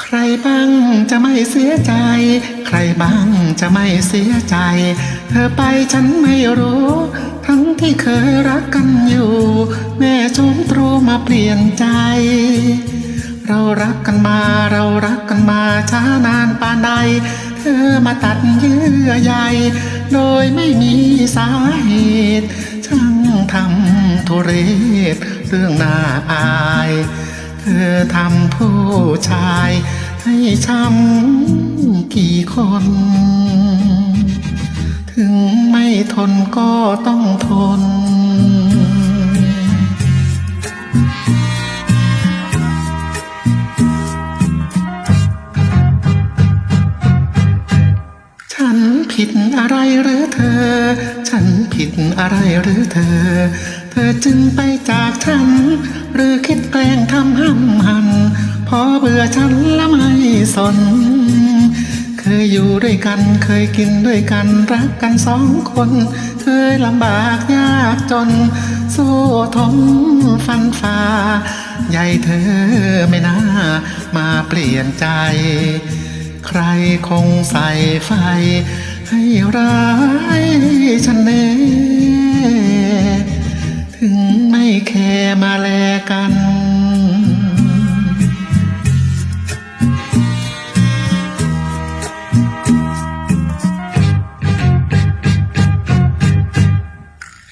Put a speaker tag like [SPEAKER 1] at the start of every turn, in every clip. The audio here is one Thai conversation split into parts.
[SPEAKER 1] ใครบ้างจะไม่เสียใจ ใครบ้างจะไม่เสียใจ เธอไปฉันไม่รู้ ทั้งที่เคยรักกันอยู่ แม่ชมตรูมาเปลี่ยนใจ เรารักกันมาเรารักกันมาช้านานปานใดเธอมาตัดเยื่อใยโดยไม่มีสาเหตุช่างทำทุเรศเรื่องน่าอาย เธอทำผู้ชาย ให้ช้ำกี่คน ถึงไม่ทนก็ต้องทน ฉันผิดอะไรหรือเธอ ฉันผิดอะไรหรือเธอ เธอจึงไปจากฉัน หรือคิดแกล้งทำห้ำหัน เบื่อฉันและไม่สน เคยอยู่ด้วยกันเคยกินด้วยกันรักกันสองคน เคยลำบากยากจน สู้ทนฟันฝ่าใหญ่เธอไม่น่ามาเปลี่ยนใจ ใครคงใส่ไฟให้ร้ายฉันแน่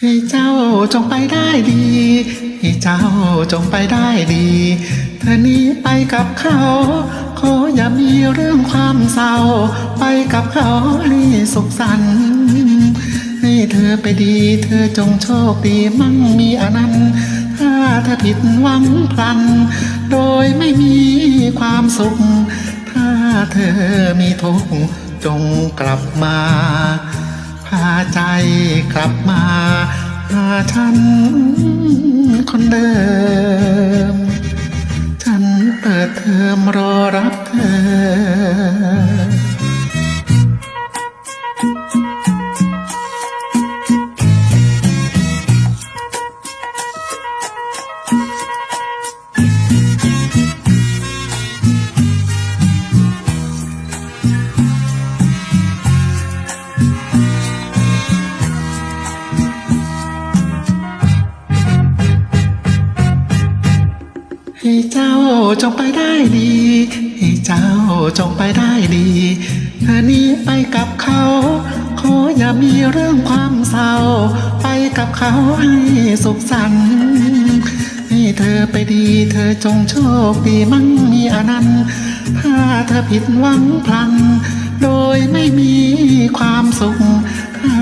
[SPEAKER 1] ให้เจ้าจงไปได้ดี ให้เจ้าจงไปได้ดี เธอนี้ไปกับเขา ขออย่ามีเรื่องความเศร้า ไปกับเขาให้สุขสันต์ให้เธอไปดี เธอจงโชคดีมั่งมีอนันต์ถ้าเธอผิดหวังพลัน โดยไม่มีความสุข ถ้าเธอมีทุกข์จงกลับมา พาใจกลับมา หาฉันคนเดิม ฉันเปิดเทอมรอรับเธอ ให้เจ้าจงไปได้ดี ให้เจ้าจงไปได้ดีเธอนี้ไปกับเขา ขออย่ามีเรื่องความเศร้า ไปกับเขาให้สุขสันต์ให้เธอไปดี เธอจงโชคดีมั่งมีอนันต์ ถ้าเธอผิดหวังพลัน โดยไม่มีความสุข ถ้า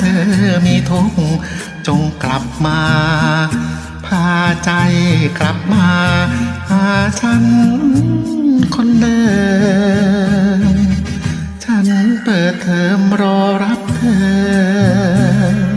[SPEAKER 1] เธอมีทุกข์จงกลับมา พาใจกลับมาหาฉันคนเดิม ฉันเปิดเทอมรอรับเธอ